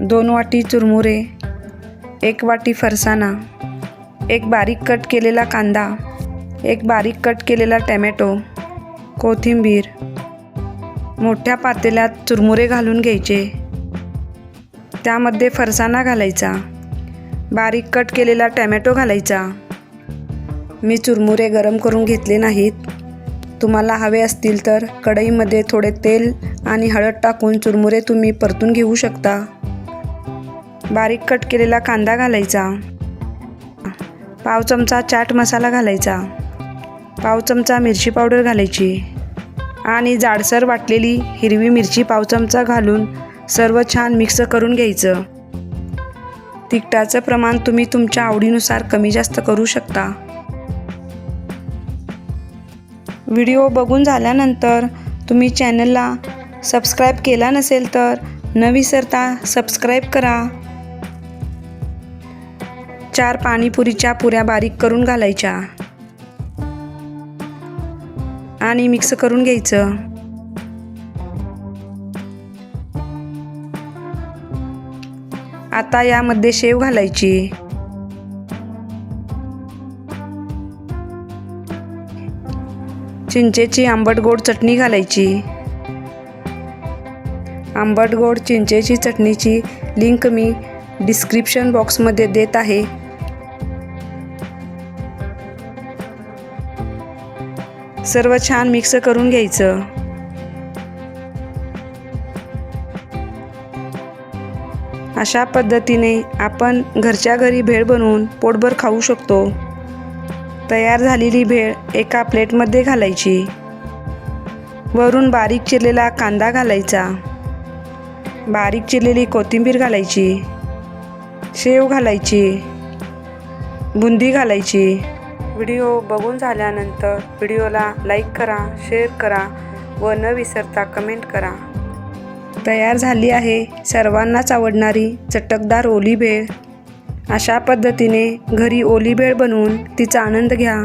दोन वाटी चुरमुरे एक वाटी फरसाणा एक बारीक कट केलेला कांदा एक बारीक कट केलेला टॅमॅटो कोथिंबीर मोठ्या पातेल्यात चुरमुरे घालून घ्यायचे. त्यामध्ये फरसाणा घालायचा बारीक कट केलेला टॅमॅटो घालायचा. मी चुरमुरे गरम करून घेतले नाहीत. तुम्हाला हवे असतील तर कढईमध्ये थोडे तेल आणि हळद टाकून चुरमुरे तुम्ही परतून घेऊ शकता. बारीक कट केलेला कांदा घालायचा. पाव चमचा चाट मसाला घालायचा. पाव चमचा मिरची पावडर घालायची. आणि जाडसर वाटलेली हिरवी मिरची पाव चमचा घालून सर्व छान मिक्स करून घ्यायचं. तिखटाचं प्रमाण तुम्ही तुमच्या आवडीनुसार कमी जास्त करू शकता. व्हिडिओ बघून झाल्यानंतर तुम्ही चॅनलला सबस्क्राईब केला नसेल तर न विसरता सबस्क्राईब करा. चार पाणीपुरीच्या पुऱ्या बारीक करून घालायच्या. आणि मिक्स करून घ्यायचं. आता यामध्ये शेव घालायची. चिंचेची आंबट गोड चटणी घालायची. आंबट गोड चिंचेची चटणीची लिंक मी डिस्क्रिप्शन बॉक्समध्ये देत आहे. सर्व छान मिक्स करून घ्यायचं. अशा पद्धतीने आपण घरच्या घरी भेळ बनवून पोटभर खाऊ शकतो. तयार झालेली भेळ एका प्लेटमध्ये घालायची. वरून बारीक चिरलेला कांदा घालायचा. बारीक चिरलेली कोथिंबीर घालायची. शेव घालायची बुंदी घालायची. व्हिडिओ बघून झाल्यानंतर व्हिडिओला लाईक करा शेअर करा व न विसरता कमेंट करा. तयार झाली आहे सर्वांनाच आवडणारी चटकदार ओली भेळ. अशा पद्धतीने घरी ओली भेळ बनवून तिचा आनंद घ्या.